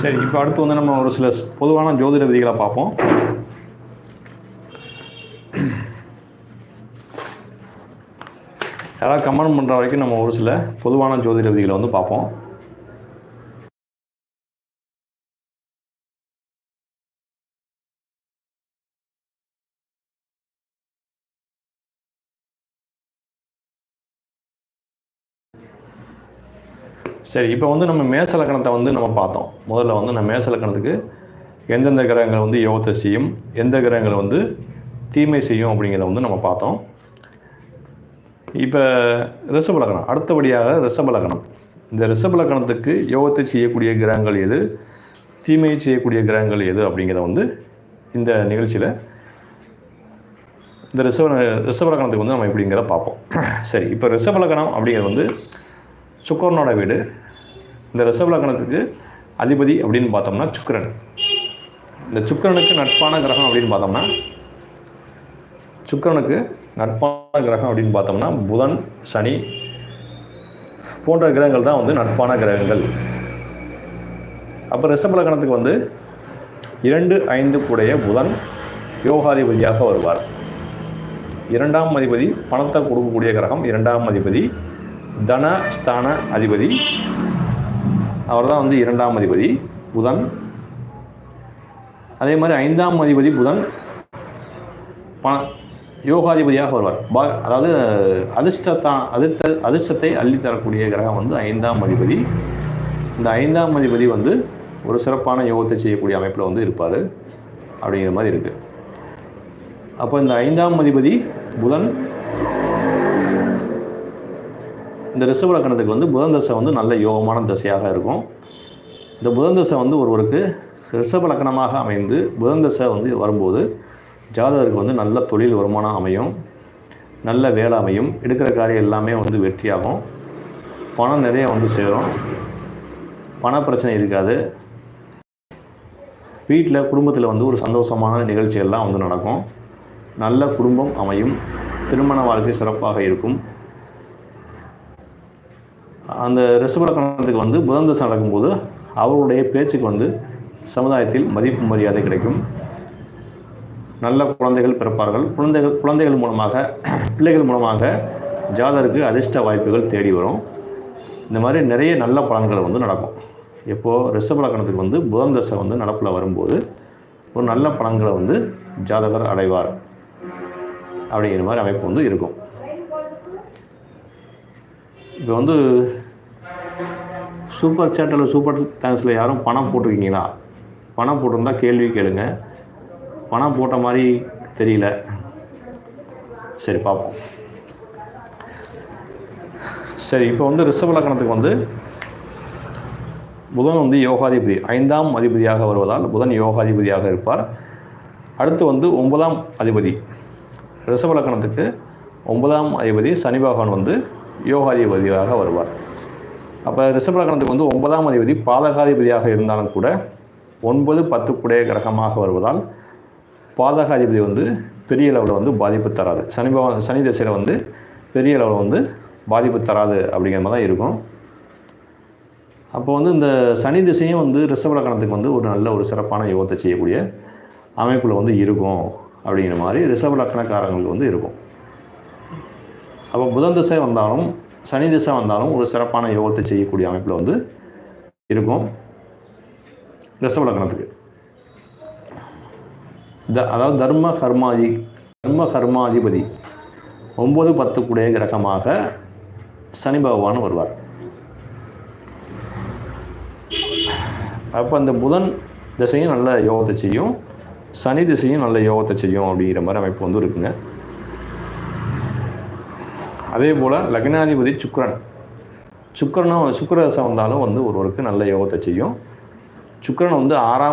சரி இப்போ அடுத்து வந்து நம்ம ஒரு சில பொதுவான ஜோதிட விதிகளை பார்ப்போம். யாராவது கமெண்ட் பண்ணுற வரைக்கும் நம்ம ஒரு சில பொதுவான ஜோதிட விதிகளை வந்து பார்ப்போம். சரி இப்போ வந்து நம்ம மேசலக்கணத்தை வந்து நம்ம பார்த்தோம். முதல்ல வந்து நம்ம மேசலக்கணத்துக்கு எந்தெந்த கிரகங்கள் வந்து யோகத்தை செய்யும் எந்த கிரகங்கள் வந்து தீமை செய்யும் அப்படிங்கிறத வந்து நம்ம பார்த்தோம். இப்போ ரிஷபலக்கணம் அடுத்தபடியாக ரிஷபலக்கணம் இந்த ரிஷபலக்கணத்துக்கு யோகத்தை செய்யக்கூடிய கிரகங்கள் எது? தீமையை செய்யக்கூடிய கிரகங்கள் எது? அப்படிங்கிறத வந்து இந்த நிகழ்ச்சியில் இந்த ரிஷப ரிஷபலக்கணத்துக்கு வந்து நம்ம எப்படிங்கிறத பார்ப்போம். சரி இப்போ ரிஷபலக்கணம் அப்படிங்கிறது வந்து சுக்கரனோட வீடு. இந்த ரிஷபலக்கணத்துக்கு அதிபதி அப்படின்னு பார்த்தோம்னா சுக்கரன். இந்த சுக்கிரனுக்கு நட்பான கிரகம் அப்படின்னு பார்த்தோம்னா சுக்கிரனுக்கு நட்பான கிரகம் அப்படின்னு பார்த்தோம்னா புதன் சனி போன்ற கிரகங்கள் தான் வந்து நட்பான கிரகங்கள். அப்போ ரிஷப லக்கணத்துக்கு வந்து இரண்டு ஐந்து கூடைய புதன் யோகாதிபதியாக வருவார். இரண்டாம் அதிபதி பணத்தை கொடுக்கக்கூடிய கிரகம் இரண்டாம் அதிபதி தன ஸ்தான அதிபதி. அவர் தான் வந்து இரண்டாம் அதிபதி புதன். அதே மாதிரி ஐந்தாம் அதிபதி புதன் பண யோகாதிபதியாக வருவார். பா அதாவது அதிர்ஷ்டத்தான் அதிர்ஷ்ட அதிர்ஷ்டத்தை அள்ளித்தரக்கூடிய கிரகம் வந்து ஐந்தாம் அதிபதி. இந்த ஐந்தாம் அதிபதி வந்து ஒரு சிறப்பான யோகத்தை செய்யக்கூடிய அமைப்பில் வந்து இருப்பார். அப்படிங்கிற மாதிரி இருக்குது அப்போ இந்த ஐந்தாம் அதிபதி புதன் இந்த ரிஷபலக்கணத்துக்கு வந்து புதன் தசை வந்து நல்ல யோகமான தசையாக இருக்கும். இந்த புதன் தசை வந்து ஒருவருக்கு ரிஷபலக்கணமாக அமைந்து புதன் தசை வந்து வரும்போது ஜாதகருக்கு வந்து நல்ல தொழில் வருமானம் அமையும் நல்ல வேலை அமையும் எடுக்கிற காரியம் எல்லாமே வந்து வெற்றியாகும். பணம் நிறைய வந்து சேரும். பண பிரச்சனை இருக்காது. வீட்டில் குடும்பத்தில் வந்து ஒரு சந்தோஷமான நிகழ்ச்சிகள்லாம் வந்து நடக்கும். நல்ல குடும்பம் அமையும். திருமண வாழ்க்கை சிறப்பாக இருக்கும். அந்த ரிஷபலக்கணத்துக்கு வந்து புதன் தசை நடக்கும்போது அவருடைய பேச்சுக்கு வந்து சமுதாயத்தில் மதிப்பு மரியாதை கிடைக்கும். நல்ல குழந்தைகள் பிறப்பார்கள். குழந்தைகள் குழந்தைகள் மூலமாக பிள்ளைகள் மூலமாக ஜாதருக்கு அதிர்ஷ்ட வாய்ப்புகள் தேடி வரும். இந்த மாதிரி நிறைய நல்ல பலன்கள் வந்து நடக்கும். எப்போது ரிஷபலக்கணத்துக்கு வந்து புதன் தசை வந்து நடப்பில் வரும்போது ஒரு நல்ல பலன்களை வந்து ஜாதகர் அடைவார். அப்படிங்கிற மாதிரி அமைப்பு வந்து இருக்கும். இப்போ வந்து சூப்பர் சேட்டில் சூப்பர் தேங்க்ஸில் யாரும் பணம் போட்டிருக்கீங்களா? பணம் போட்டிருந்தா கேள்வி கேளுங்கள் பணம் போட்ட மாதிரி தெரியல. சரி பார்ப்போம் சரி இப்போ வந்து ரிஷப லக்கணத்துக்கு வந்து புதன் வந்து யோகாதிபதி ஐந்தாம் அதிபதியாக வருவதால் புதன் யோகாதிபதியாக இருப்பார். அடுத்து வந்து ஒன்பதாம் அதிபதி ரிஷப லக்கணத்துக்கு ஒன்பதாம் அதிபதி சனி பகவான் வந்து யோகாதிபதியாக வருவார். அப்போ ரிஷப லக்கணத்துக்கு வந்து ஒன்பதாம் அதிபதி பாதகாதிபதியாக இருந்தாலும் கூட ஒன்பது பத்து குடைய கிரகமாக வருவதால் பாதகாதிபதி வந்து பெரிய லெவலில் வந்து பாதிப்பு தராது. சனி பகவான் சனி திசையில் வந்து பெரிய அளவில் வந்து பாதிப்பு தராது அப்படிங்கிற மாதிரி தான் இருக்கும். அப்போ வந்து இந்த சனி திசையும் வந்து ரிஷபலக்கணத்துக்கு வந்து ஒரு நல்ல ஒரு சிறப்பான யோகத்தை செய்யக்கூடிய அமைப்பில் வந்து இருக்கும் அப்படிங்கிற மாதிரி ரிஷபலக்கணக்காரங்களுக்கு வந்து இருக்கும். அப்போ புதன் திசை வந்தாலும் சனி திசை வந்தாலும் ஒரு சிறப்பான யோகத்தை செய்யக்கூடிய அமைப்பில் வந்து இருக்கும். ரிஷபலக்கணத்துக்கு த அதாவது தர்ம கர்மாதி தர்ம கர்மாதிபதி. ஒம்பது பத்து கிரகமாக சனி பகவான் வருவார். அப்போ அந்த புதன் திசையும் நல்ல யோகத்தை செய்யும். சனி திசையும் நல்ல யோகத்தை செய்யும் அப்படிங்கிற மாதிரி அமைப்பு வந்து இருக்குங்க. அதே போல் லக்னாதிபதி சுக்கரன். சுக்கரனும் சுக்கிர தசை வந்தாலும் வந்து ஒருவருக்கு நல்ல யோகத்தை செய்யும். சுக்கரன் வந்து ஆறாம்